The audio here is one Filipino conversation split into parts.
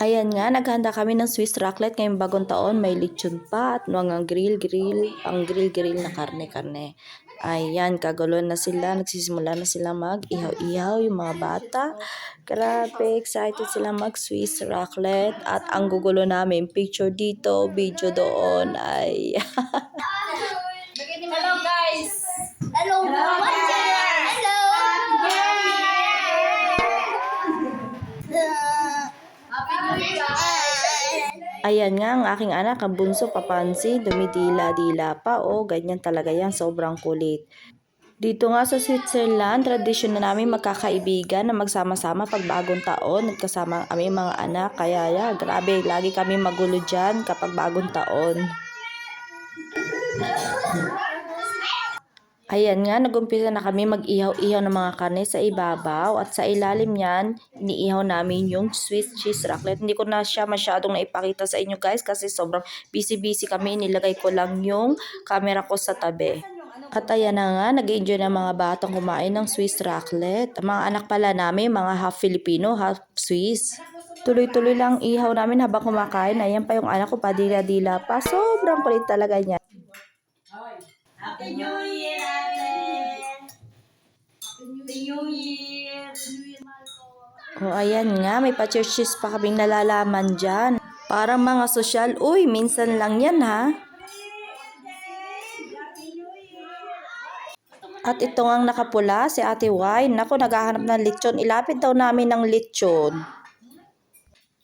Ayan nga, naghanda kami ng Swiss raclette ngayong bagong taon. May lechon pa at mga grill-grill, ang grill-grill na karne-karne. Ayan, kagulo na sila. Nagsisimula na sila mag-ihaw-ihaw yung mga bata. Grabe, excited sila mag-Swiss raclette. At ang gugulo namin, picture dito, video doon. Ay, Hello guys! Hello, guys! Hello! Happy New Year! Ayan nga, ang aking anak, ang bunso, papansi, dumidila-dila pa. O, ganyan talaga yan, sobrang kulit. Dito nga sa Switzerland, tradisyon na namin magkakaibigan na magsama-sama pag bagong taon. Nagkasama kami mga anak. Kaya ya, grabe, lagi kami magulo dyan kapag bagong taon. Ayan nga, nagumpisa na kami mag-ihaw-ihaw ng mga karne sa ibabaw at sa ilalim niyan, iniihaw namin yung Swiss cheese raclette. Hindi ko na siya masyadong naipakita sa inyo guys kasi sobrang busy-busy kami. Nilagay ko lang yung camera ko sa tabi. At ayan na nga, nag-enjoy na mga batang kumain ng Swiss raclette. Mga anak pala namin, mga half Filipino, half Swiss. Tuloy-tuloy lang ihaw namin habang kumakain. Ayan pa yung anak ko, padila-dila pa. Sobrang kulit talaga niya. Happy New Year, ate! Happy New Year! O ayan nga, may pa-churches pa kaming nalalaman dyan. Parang mga sosyal, uy, minsan lang yan ha. At ito nga ang nakapula, si Ate Wine. Naku, naghahanap ng lechon. Ilapit daw namin ng lechon.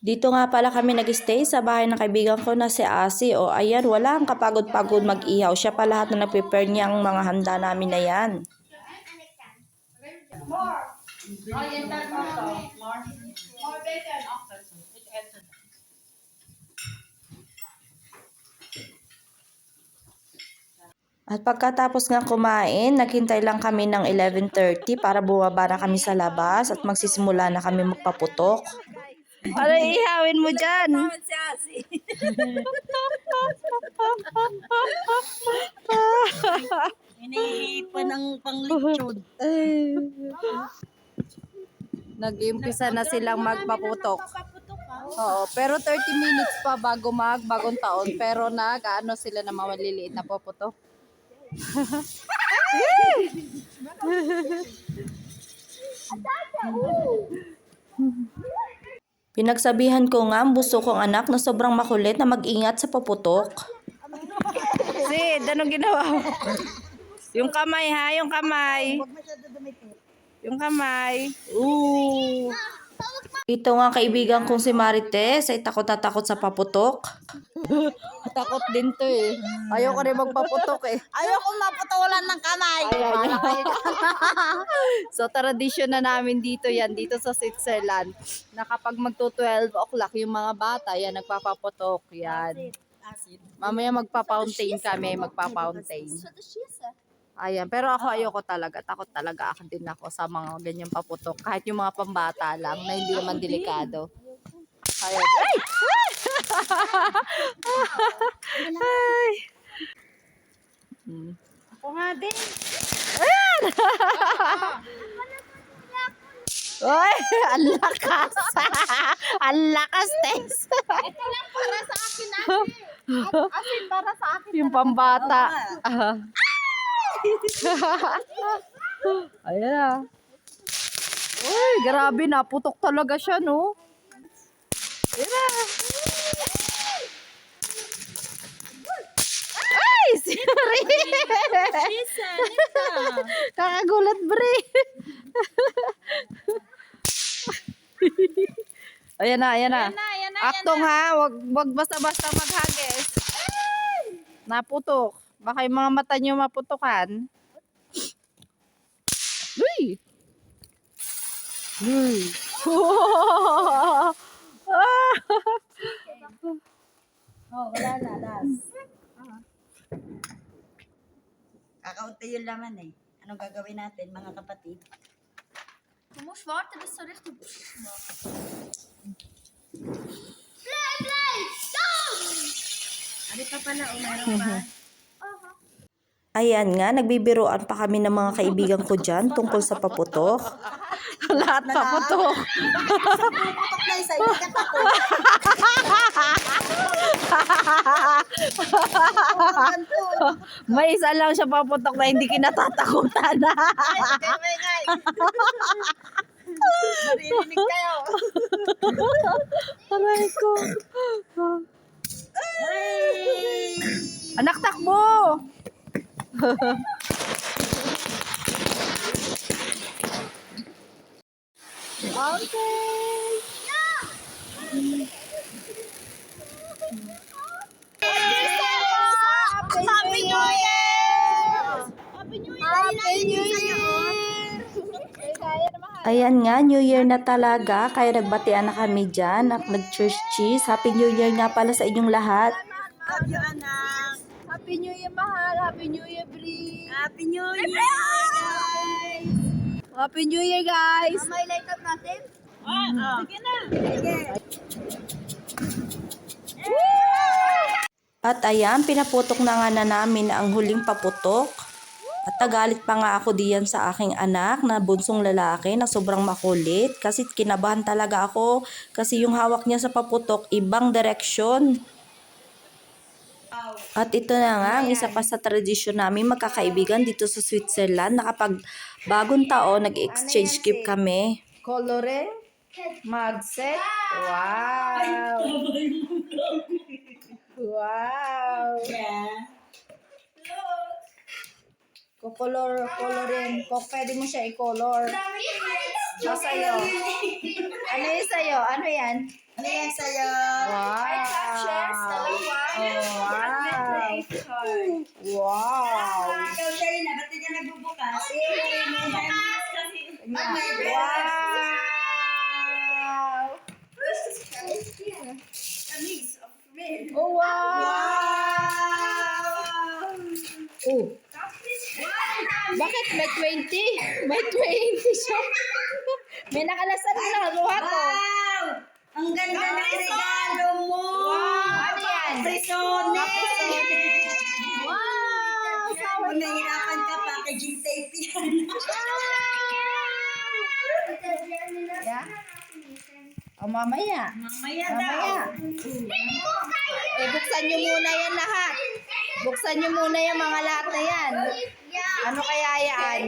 Dito nga pala kami nag-stay sa bahay ng kaibigan ko na si Asi. O ayan, wala ang kapagod-pagod mag-ihaw. Siya pa lahat na nag-prepare niya ang mga handa namin na yan. More? Bacon. At pagkatapos nga kumain, naghintay lang kami ng 11.30 para bumaba na kami sa labas at magsisimula na kami magpaputok. Ano ihawin mo dyan? Hinihipan ng panglitsod. Nag-iumpisa na silang magpaputok. Oo, pero 30 minutes pa bago mag bagong taon. Pero nag, ano sila na mga maliliit na paputok. Pinagsabihan ko nga ang buso kong anak na sobrang makulit na mag-ingat sa paputok. Sid, anong ginawa mo? Yung kamay ha, yung kamay. Yung kamay. Ooh. Ito nga kaibigan kong si Marites ay takot na takot sa paputok. Takot din to eh. Ayoko rin magpaputok eh. Ayoko maputulan ng kamay. so, tradisyon na namin dito yan, dito sa Switzerland, na kapag magto 12 o'clock, yung mga bata, yan, nagpapaputok, yan. Mamaya magpa-fountain kami, magpa-fountain. Ayan, pero ako ayoko talaga, takot talaga ako din ako sa mga ganyang paputok, kahit yung mga pambata lang, na hindi naman delikado. Ayan. Ay! Ay! Hmm. Ako nga din. Oy, ang lakas. ang lakas, Tess. Ito lang para sa akin ate. Asin para sa akin. Yung pambata. Ah. Ayan ah. Uy, grabe na. Putok talaga siya, no? Ayan na. Ay, sorry. Kakagulat, bre. ayan na, ayan na. Yan na, yan na, Aktong ha, wag wag basta-basta maghagis. Naputok. Baka yung mga mata niyo maputokan. Uy! Uy! Oh, wala na, das. Kakaunti yung laman eh. Anong gagawin natin, mga kapatid? Du musst warten, bis so richtig Ano pa pala, o meron pa? Ayan nga, nagbibiroan pa kami ng mga kaibigan ko dyan tungkol sa paputok. Lahat paputok. Paputok na isa, paputok. May isa lang siya paputok na hindi kinatatakutan. Ay, may ngay. Maririnig kayo. Oh Aray ko. Anak, takbo! Okay. Happy New Year! Happy New Year! Ayan nga, New Year na talaga. Kaya nagbatian na kami dyan. At Nag-church cheese. Happy New Year nga pala sa inyong lahat. Love you, anak. Happy New Year, mahal. Happy New Year, Bri. Happy New Year, guys. Happy New Year, guys. May light up natin? Ah, Sige na. Sige. At ayan, pinaputok na nga na namin ang huling paputok. At nagalit pa nga ako diyan sa aking anak na bunsong lalaki na sobrang makulit. Kasi kinabahan talaga ako. Kasi yung hawak niya sa paputok, ibang direksyon. At ito na nga, ang isa pa sa tradisyon namin magkakaibigan dito sa Switzerland na kapag bagong taon, nag-exchange gift kami. Coloring. Magset. Wow. wow. Kukolor, coloring. Kung pwede mo siya i-color. O sa'yo. Ano yung sa'yo? Ano yan? Ano yan sa'yo? Wow. Oh, wow. Wow. Ikaw, Sharina, ba't di ka nagbubukas? Wow. Oh, wow. Oh. Bakit may 20? May 20 siya. may nakalasan na. Kuha ko. Wow! Ang ganda ng regalo mo! Wow! Ano yan? Prisone! Kung nahihirapan ka, packaging tape yan. Yeah? O, mamaya. Mamaya Mamaya. Eh, buksan nyo muna yan lahat. Buksan nyo muna yung mga lahat na yan. Ano kaya yan?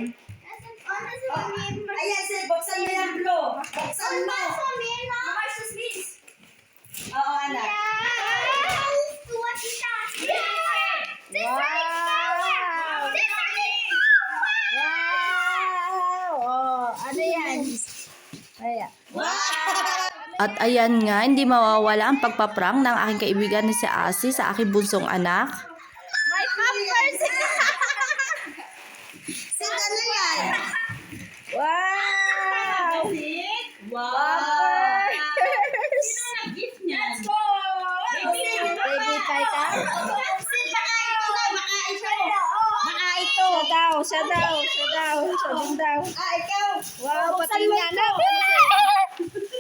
Ayan, sir, buksan mo yung blue. Buksan mo. Oo, anak. Wow! Wow! Oh, ano yan? Ayan. At ayan nga, hindi mawawala ang pagpaprang ng aking kaibigan ni si Asi sa aking bunsong anak. May pampers! Sir, ano yan? wow! Wow! Pampers! gift? Baby na, baka ito. Baka ito. Siya daw, siya daw, siya daw, siya daw. Ah, ikaw. Wow, pati ito. na.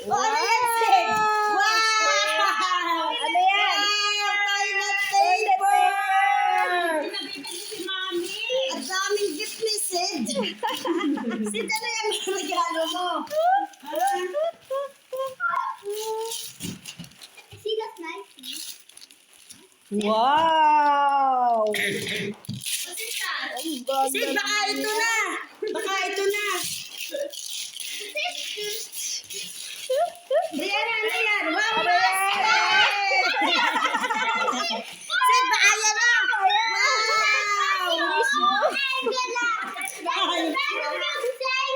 Oh, ano yan, sir? Wow! Ano yan? Wow! Toilet Toilet paper! paper! Ang daming gift ni Sid. Sid, ano yung regalo mo? Wow! Sid, baka ito na. Baka ito na. Brianna, ano yan? Wow! Ano yan? Sid, baka yan na. Wow!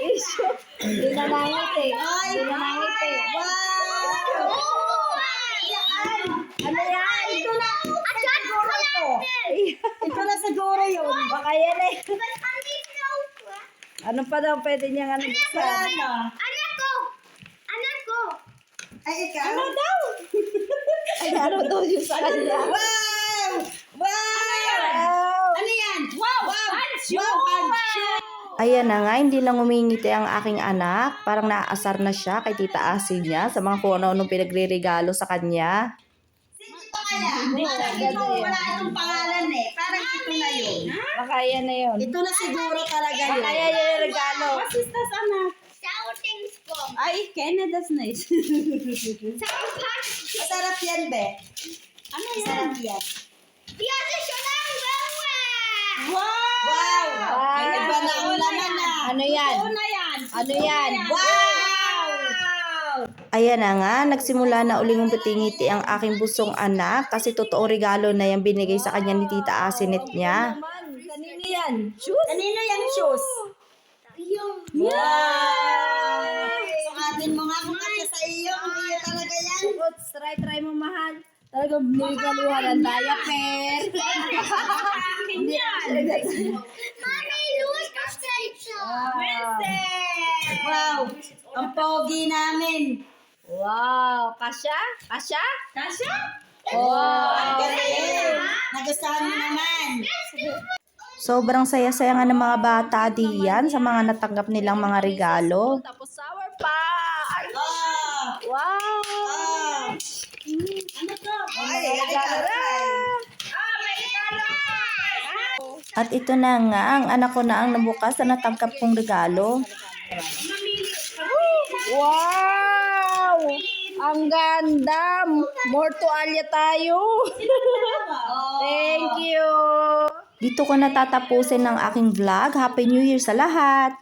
Issue. Hindi na nangiti. Ay, Hindi na nangiti. Wow! Ano yan? Ito na. Siguro ito. Ito na siguro yun. Baka yan eh. Ano pa daw pwede niyang ano buksan? Ano? Ay, ikaw? Ano daw? Ay, ano daw yung sa kanya? Wow! Wow! Wow! Ano yan? Wow! Wow! Wow! Handsyo! Ayan na nga, hindi lang umingiti ang aking anak. Parang naaasar na siya kay Tita Asi niya sa mga kung ano-anong pinagre-regalo sa kanya. Ito kaya? Parang ito, wala itong pangalan eh. Parang ito na yun. Baka yan na yun. Ito na siguro talaga yun. Baka yan yung regalo. Sisters, anak. Ay, Canada's nice. Masarap yan, be. Ano yan? Masarap yan. Wow! Ay, iba na ang laman na. Ano yan? Una yan. Ano yan? Wow! Ayan na nga, nagsimula na uling umpitingiti ang aking busong anak kasi totoo regalo na yung binigay sa kanya ni Tita Asinet niya. Kanino yan? Shoes? Kanino yung shoes? Wow! Sukatin mo nga kung kasya sa iyo. Kung iyo talaga yan. Oops, try, try mo mahal. Talagang binigaluhan ang diaper. Hindi Wow! Ang pogi namin. Wow, kasya? Kasya? Kasha? Wow. Galing. Nagustuhan mo naman. Sobrang saya-saya nga ng mga bata diyan sa mga natanggap nilang mga regalo. Tapos sour pa. Oh! Wow. Oh! Ano to? Ay. Ah, regalo. At ito na nga, ang anak ko na ang nabukas na natanggap kong regalo. Wow! Ang ganda! More tuwalya tayo! Thank you! Dito ko natatapusin ng aking vlog. Happy New Year sa lahat!